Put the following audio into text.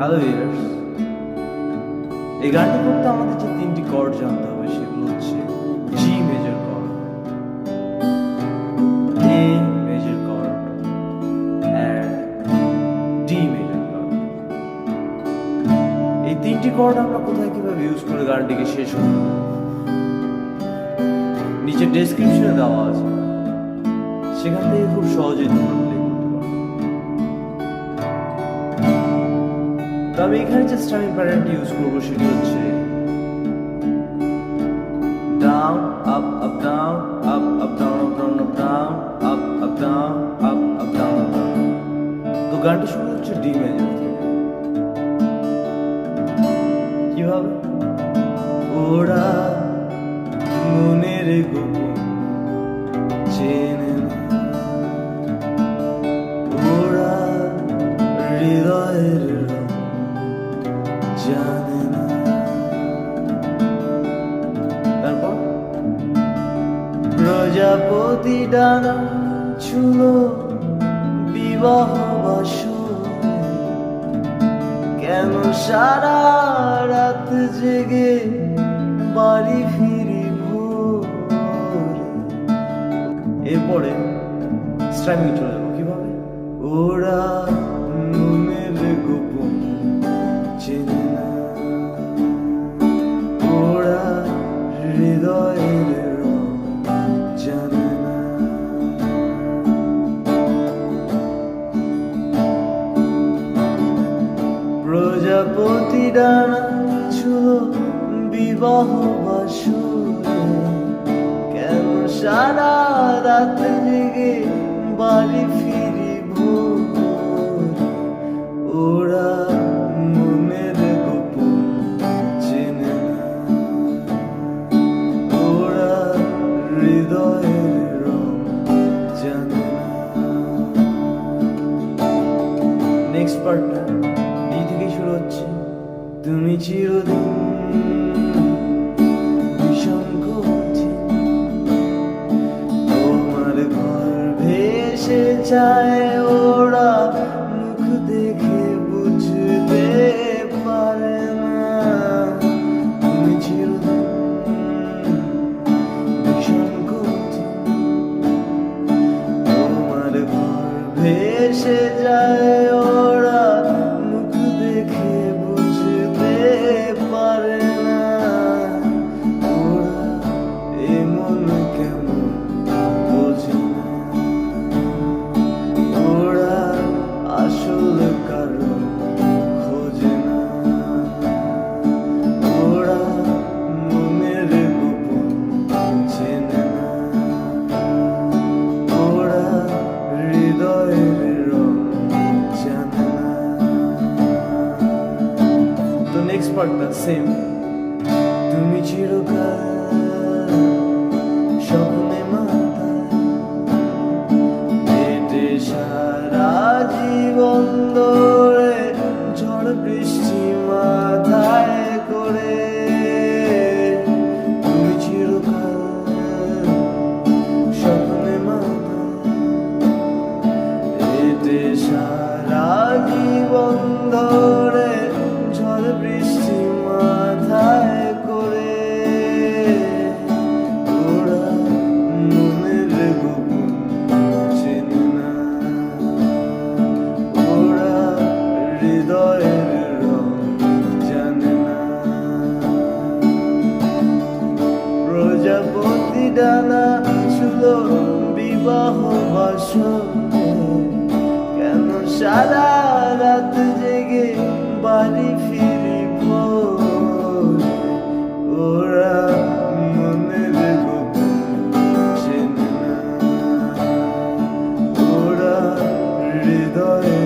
Hello years এই গানটি করতে আমাদের যে তিনটি কর্ড জানতে হবে, সেগুলো হচ্ছে G major chord A major chord D major chord এই তিনটি কর্ড আমরা কোথায় কীভাবে ইউজ করে গানটিকে শেষ করব? নিচে ডেসক্রিপশনে দেওয়া আছে। সেখান থেকে খুব সহজেই তোমরা তো আমি এখানে যে স্টামিং প্যাটার্ন ইউজ করব, সেটি হচ্ছে down up up down up up down up down up down up up down up up down তো গানটা শুরু হচ্ছে ডি মেজর থেকে। কীভাবে ওরা মনের গোপন চেনে প্রজাপতি ডানা ছুলো বিবাহ বাসরে। কেন সারা রাত জেগে বাড়ি ফিরি ভোরে? এরপরে স্ট্রাইমিং চলে যাব কীভাবে ওরা ডানা বিবাহ বাসরে। কেন সারা রাত জেগে বাড়ি ফিরি চিরদিন তোমার ঘর ভেসে যায় ওরা সেম তুমি চিরকাল স্বপ্নে হেঁটে সারা জীবন ধরে ঝড় বৃষ্টি মাথায় করে। তুমি চিরকাল স্বপ্নে মাথায় হেঁটে সারা জীবন ধরে বাসরে কেন সারা রাত জেগে বাড়ি ফিরি ওরা মনে ওরা হৃদয়ে